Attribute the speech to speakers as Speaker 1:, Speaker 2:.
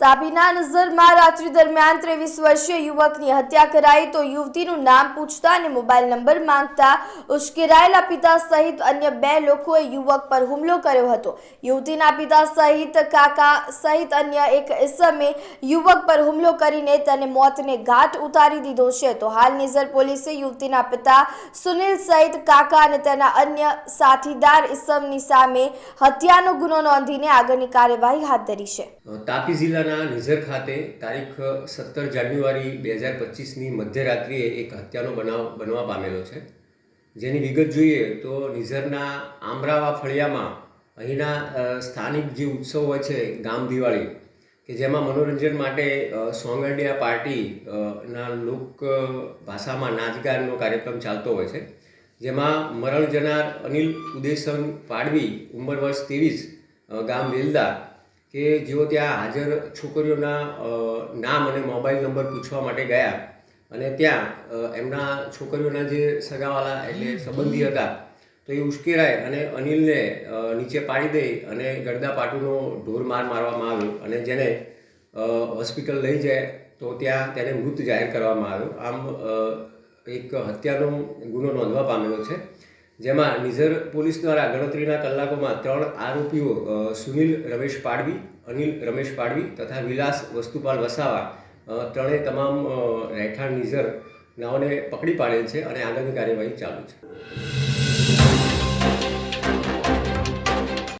Speaker 1: તાપીના નઝરમાં રાત્રિ દરમિયાન ત્રેવીસ વર્ષીય યુવકની હત્યા કરાઈ તો યુવતીનું નામ પૂછતા અને મોબાઈલ નંબર માંગતા ઉશ્કેરાયેલા પિતા સહિત અન્ય બે લોકોએ યુવક પર હુમલો કર્યો હતો. યુવતીના પિતા સહિત, કાકા સહિત અન્ય એક ઇસમે યુવક પર હુમલો કરીને તેને મોતને ઘાટ ઉતારી દીધો છે. તો હાલ નિઝર પોલીસે યુવતીના પિતા સુનિલ સહિત, કાકા અને તેના અન્ય સાથીદાર ઇસમની સામે હત્યાનો ગુનો નોંધીને આગળની કાર્યવાહી હાથ ધરી છે.
Speaker 2: તાપી જિલ્લાના નિઝર ખાતે તારીખ સત્તર જાન્યુઆરી બે હજાર પચીસની મધ્યરાત્રિએ એક હત્યાનો બનાવ બનવા પામેલો છે. જેની વિગત જોઈએ તો નિઝરના આમરાવા ફળિયામાં અહીંના સ્થાનિક જે ઉત્સવ હોય છે ગામ દિવાળી, કે જેમાં મનોરંજન માટે સોંગડિયા પાર્ટી ના લોક ભાષામાં નાચગાનનો કાર્યક્રમ ચાલતો હોય છે. જેમાં મરણ જનાર અનિલ ઉદયસંગ પાડવી, ઉંમર વર્ષ ત્રેવીસ ગામ વેલદા કે જેઓ ત્યાં હાજર છોકરીઓના નામ અને મોબાઈલ નંબર પૂછવા માટે ગયા અને ત્યાં એમના છોકરીઓના જે સગાવાલા એટલે સંબંધી હતા, તો એ ઉશ્કેરાય અને અનિલને નીચે પાડી દઈ અને ગરદા પાટુનો ઢોર માર મારવામાં આવ્યો અને જેને હોસ્પિટલ લઈ જાય તો ત્યાં તેને મૃત જાહેર કરવામાં આવ્યો. આમ એક હત્યાનો ગુનો નોંધવા પામેલો છે. જેમાં નિઝર પોલીસ દ્વારા ગણતરીના કલાકોમાં ત્રણ આરોપીઓ સુનિલ રમેશ પાડવી, અનિલ રમેશ પાડવી તથા વિલાસ વસ્તુપાલ વસાવા ત્રણે તમામ રહેઠાણ નિઝર નાઓને પકડી પાડેલ છે અને આગળની કાર્યવાહી ચાલુ છે.